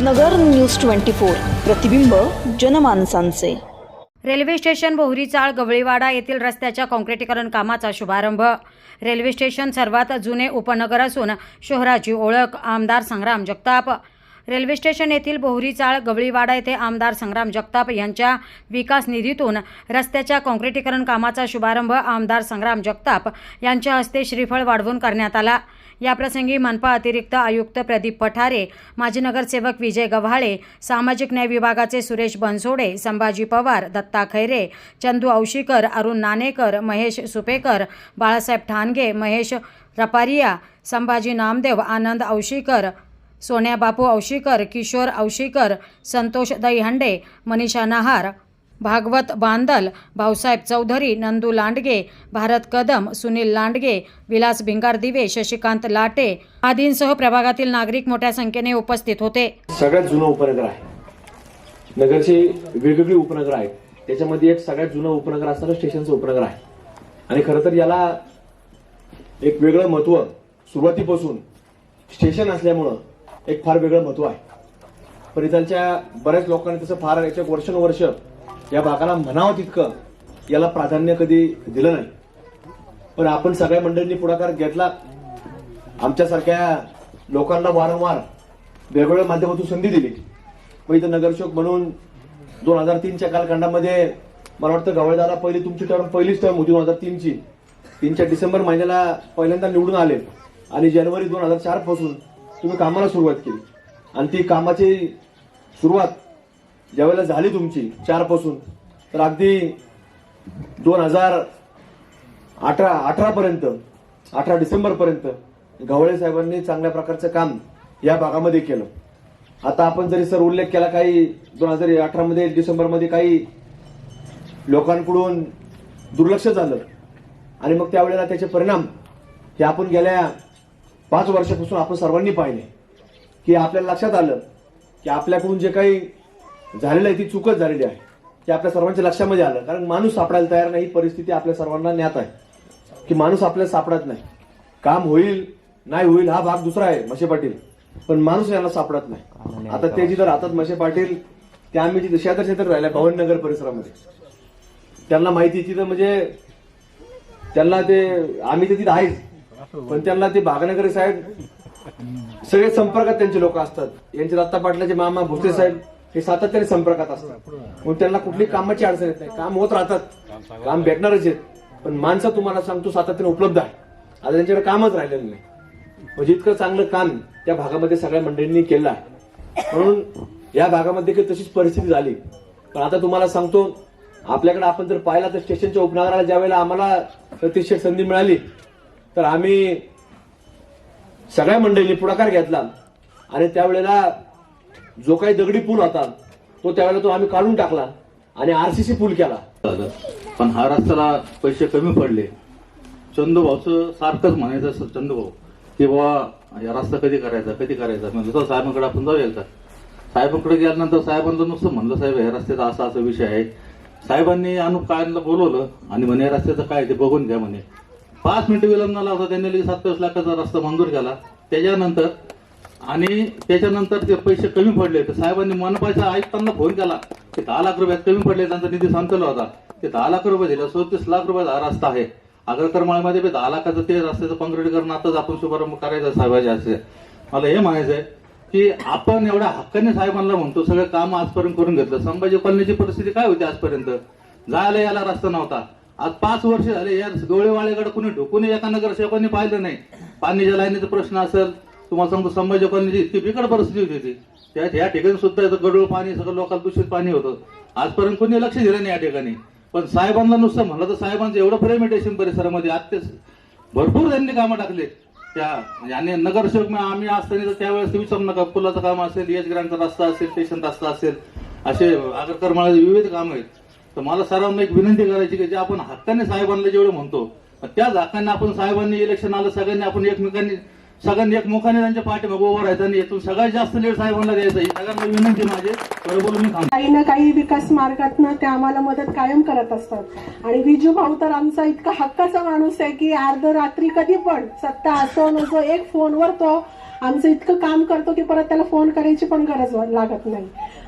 नगर news twenty four. प्रतिबिंब जनमानसांचे. Railway station Bohri चाळ गवळीवाडा येथील रस्त्याच्या काँक्रिटीकरण कामाचा शुभारंभ. रेल्वे स्टेशन सर्वात जुने उपनगर असून शहराची ओळख आमदार संग्राम जगताप. रेल्वे स्टेशन येथील बोहरीचाळ गवळीवाडा येथे आमदार संग्राम जगताप यांच्या विकास निधीतून रस्त्याच्या काँक्रिटीकरण कामाचा शुभारंभ आमदार संग्राम जगताप यांच्या हस्ते श्रीफळ वाढवून करण्यात आला. याप्रसंगी मनपा अतिरिक्त आयुक्त प्रदीप पठारे माजी नगरसेवक विजय गव्हाळे सामाजिक न्याय विभागाचे सुरेश बनसोडे संभाजी पवार दत्ता खैरे चंदू औशीकर अरुण नाणेकर महेश सुपेकर बाळासाहेब ठाणगे महेश रपारिया संभाजी नामदेव आनंद औशीकर सोन्याबापू औशीकर किशोर औशीकर संतोष दहीहंडे मनीषा नहार भागवत बांदल भाऊसाहेब चौधरी नंदू लांडगे भारत कदम सुनील लांडगे विलास भिंगार दिवे शशिकांत लाटे आदींसह प्रभागातील नागरिक मोठ्या संख्येने उपस्थित होते. सगळ्यात जुनं उपनगर आहे. नगरचे वेगवेगळी उपनगर आहेत. त्याच्यामध्ये एक सगळ्यात जुनं उपनगर असणारं स्टेशनचं उपनगर आहे. आणि खरं तर याला एक वेगळं महत्त्व सुरुवातीपासून स्टेशन असल्यामुळं एक फार वेगळं महत्त्व आहे. पण बऱ्याच लोकांनी तसं फार याच्या वर्षानुवर्ष या भागाला म्हणावं तितकं याला प्राधान्य कधी दिलं नाही. पण आपण सगळ्या मंडळींनी पुढाकार घेतला. आमच्यासारख्या लोकांना वारंवार वेगवेगळ्या माध्यमातून संधी दिली. मग इथं नगरसेवक म्हणून दोन हजार तीनच्या कालखंडामध्ये मला वाटतं गवळदारा पहिली तुमची टर्म पहिलीच टर्म होती दोन हजार तीनची. तीनच्या डिसेंबर महिन्याला पहिल्यांदा निवडून आले. आणि जानेवारी दोन हजार चारपासून तुम्ही कामाला सुरुवात केली. आणि ती कामाची सुरुवात ज्यावेळेला झाली तुमची चारपासून तर अगदी दोन हजार अठरा अठरापर्यंत अठरा डिसेंबरपर्यंत गवळे साहेबांनी चांगल्या प्रकारचं काम या भागामध्ये केलं. आता आपण जरी सर उल्लेख केला काही दोन हजार अठरामध्ये डिसेंबरमध्ये काही लोकांकडून दुर्लक्ष झालं. आणि मग त्यावेळेला त्याचे परिणाम हे आपण गेल्या पाच वर्षापासून आपण सर्वांनी पाहिले की आपल्याला लक्षात आलं की आपल्याकडून जे काही झालेलं आहे ती चूकच झालेली आहे. ते आपल्या सर्वांच्या लक्षामध्ये आलं. कारण माणूस सापडायला तयार नाही ही परिस्थिती आपल्या सर्वांना ज्ञात आहे. की माणूस आपल्याला सापडत नाही. काम होईल नाही होईल हा भाग दुसरा आहे मशे पाटील. पण माणूस याला सापडत नाही. आता ते जिथं राहतात मशे पाटील त्या आम्ही तिथे शेजार शेजार राहिल्या भवननगर परिसरामध्ये. त्यांना माहिती तिथं म्हणजे त्यांना ते आम्ही तर तिथं आहेच. पण त्यांना ते भागनगरी साहेब सगळे संपर्कात त्यांचे लोक असतात. यांचे दत्ता पाटलाचे मामा भुसे साहेब हे सातत्याने संपर्कात असतात. मग त्यांना कुठली कामाची अडचण येत नाही. काम होत राहतात. काम भेटणारच आहेत. पण माणसं तुम्हाला सांगतो सातत्याने उपलब्ध आहे आता त्यांच्याकडे कामच राहिलेलं नाही. म्हणजे इतकं चांगलं काम त्या भागामध्ये सगळ्या मंडळींनी केलं आहे. म्हणून या भागामध्ये देखील तशीच परिस्थिती झाली. पण आता तुम्हाला सांगतो आपल्याकडे आपण जर पाहिला तर स्टेशनच्या उपनगराला ज्या वेळेला आम्हाला प्रतिष्ठित संधी मिळाली तर आम्ही सगळ्या मंडळींनी पुढाकार घेतला. आणि त्यावेळेला जो काही दगडी पूल होता तो त्यावेळेला तो आम्ही काढून टाकला आणि आरसीसी पूल केला. झालं. पण हा रस्त्याला पैसे कमी पडले. चंदूभाऊचं सारखंच म्हणायचं असं चंदूभाऊ की बाबा या रस्ता कधी करायचा कधी करायचा? म्हणजे दुसरं साहेबांकडे आपण जाऊया का? साहेबांकडे गेल्यानंतर साहेबांचं नुसतं म्हणलं साहेब या रस्त्याचा असा असा विषय आहे. साहेबांनी अनुप कायला बोलवलं आणि म्हणे रस्त्याचं काय ते बघून घ्या म्हणे. पाच मिनिटं विलंब झाला होता त्यांनी लगेच सातवीस लाखाचा रस्ता मंजूर केला. त्याच्यानंतर आणि त्याच्यानंतर ते पैसे कमी पडले तर साहेबांनी मनपाच्या आयुक्तांना फोन केला. ते दहा लाख रुपयात कमी पडले त्यांचा निधी संपला होता. ते दहा लाख रुपये दिले सदतीस लाख रुपयाचा हा रस्ता आहे. आग्रकरमाळ्यामध्ये बी दहा लाखाचं ते रस्त्याचं काँक्रिटीकरण आताच आपण शुभारंभ करायचा साहेबाच्या असे मला हे म्हणायचं आहे की आपण एवढ्या हक्काने साहेबांना म्हणतो सगळं काम आजपर्यंत करून घेतलं. संभाजी कॉलनीची परिस्थिती काय होती आजपर्यंत? जायला याला रस्ता नव्हता. आज पाच वर्ष झाले या डोळेवाळेकडे कुणी ढोकून एका नगरसेवकांनी पाहिलं नाही. पाणीच्या लाईनीचा प्रश्न असेल तुम्हाला सांगतो संभाजी इतकी बिकट परिस्थिती होती ती. त्या या ठिकाणी सुद्धा येतं गडूळ पाणी सगळं लोकांना दूषित पाणी होतं. आजपर्यंत कोणी लक्ष दिलं नाही या ठिकाणी. पण साहेबांना नुसतं म्हणलं तर साहेबांचं एवढं प्रेमेटेशन परिसरामध्ये आत्ते भरपूर त्यांनी कामं टाकले. त्या आणि नगरसेवक मग आम्ही असताना तर त्यावेळेस विचारू नका पुलाचं काम असेल EH एच ग्रँडचा रस्ता असेल स्टेशन रस्ता असेल असे आगरकर आगरकरमाळ्याचे विविध कामं आहेत. तर मला सर्वांना एक विनंती करायची की जे आपण हक्काने साहेबांना जेवढं म्हणतो त्याच हक्काने आपण साहेबांनी इलेक्शन आलं सगळ्यांनी आपण एकमेकांनी सगळ्यांनी एकमुखाने त्यांच्या पाठीमागे उभं राहायचं आणि यातून सगळ्यात जास्त लेट साहेबांना द्यायचं. ही सगळ्यांना विनंती माझी. बरोबर मी थांबतो. काही ना काही विकास मार्गातनं ते आम्हाला मदत कायम करत असतात. आणि विजू भाऊ तर आमचा इतका हक्काचा माणूस आहे की अर्ध रात्री कधी पण सत्ता असो नसो एक फोनवर तो आमचं इतकं काम करतो की परत त्याला फोन करायची पण गरज लागत नाही.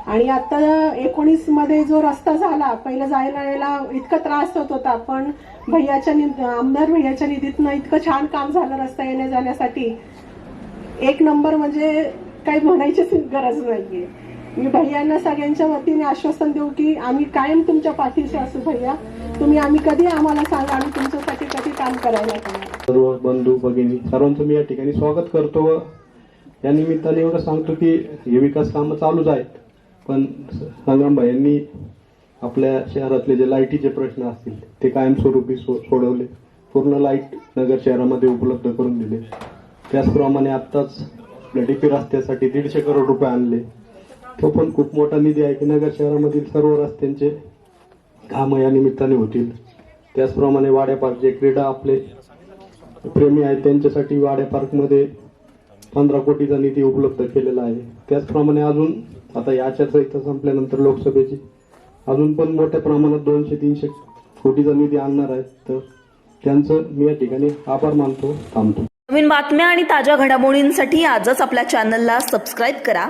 आणि आता एकोणीसमध्ये जो रस्ता झाला पहिले जायला यायला इतका त्रास होत होता पण भैयाच्या निध आमदार भैयाच्या निधीतनं इतकं छान काम झालं रस्ता येण्या जाण्यासाठी. एक नंबर म्हणजे काही म्हणायचीच गरज नाहीये. मी भैयांना सगळ्यांच्या वतीने आश्वासन देऊ की आम्ही कायम तुमच्या पाठीशी असू भैया. तुम्ही आम्ही कधी आम्हाला सांगा आम्ही तुमच्यासाठी कधी काम करायला सर्व बंधू भगिनी सर्वांचं मी या ठिकाणी स्वागत करतो या निमित्ताने एवढं सांगतो की हे विकास कामं चालूच आहेत. पण संग्राम यांनी आपल्या शहरातले जे लाईटीचे प्रश्न असतील ते कायमस्वरूपी सो- सोडवले. पूर्ण लाइट नगर शहरामध्ये उपलब्ध करून दिले. त्याचप्रमाणे आत्ताच आपल्या डीपी रस्त्यासाठी दीडशे करोड रुपये आणले. तो पण खूप मोठा निधी आहे की नगर शहरामधील सर्व रस्त्यांचे कामं या निमित्ताने होतील. त्याचप्रमाणे वाड्या पार्क जे क्रीडा आपले प्रेमी आहेत त्यांच्यासाठी वाड्या पार्कमध्ये पंधरा कोटीचा निधी उपलब्ध केलेला आहे. त्याचप्रमाणे अजून आता या आचारसंहिता संपल्यानंतर लोकसभेची अजून पण मोठ्या प्रमाणात दोनशे तीनशे कोटीचा निधी आणणार आहे तर त्यांचं मी या ठिकाणी आभार मानतो थांबतो. नवीन बातम्या आणि ताज्या घडामोडींसाठी आजच आपल्या चॅनलला सबस्क्राईब करा.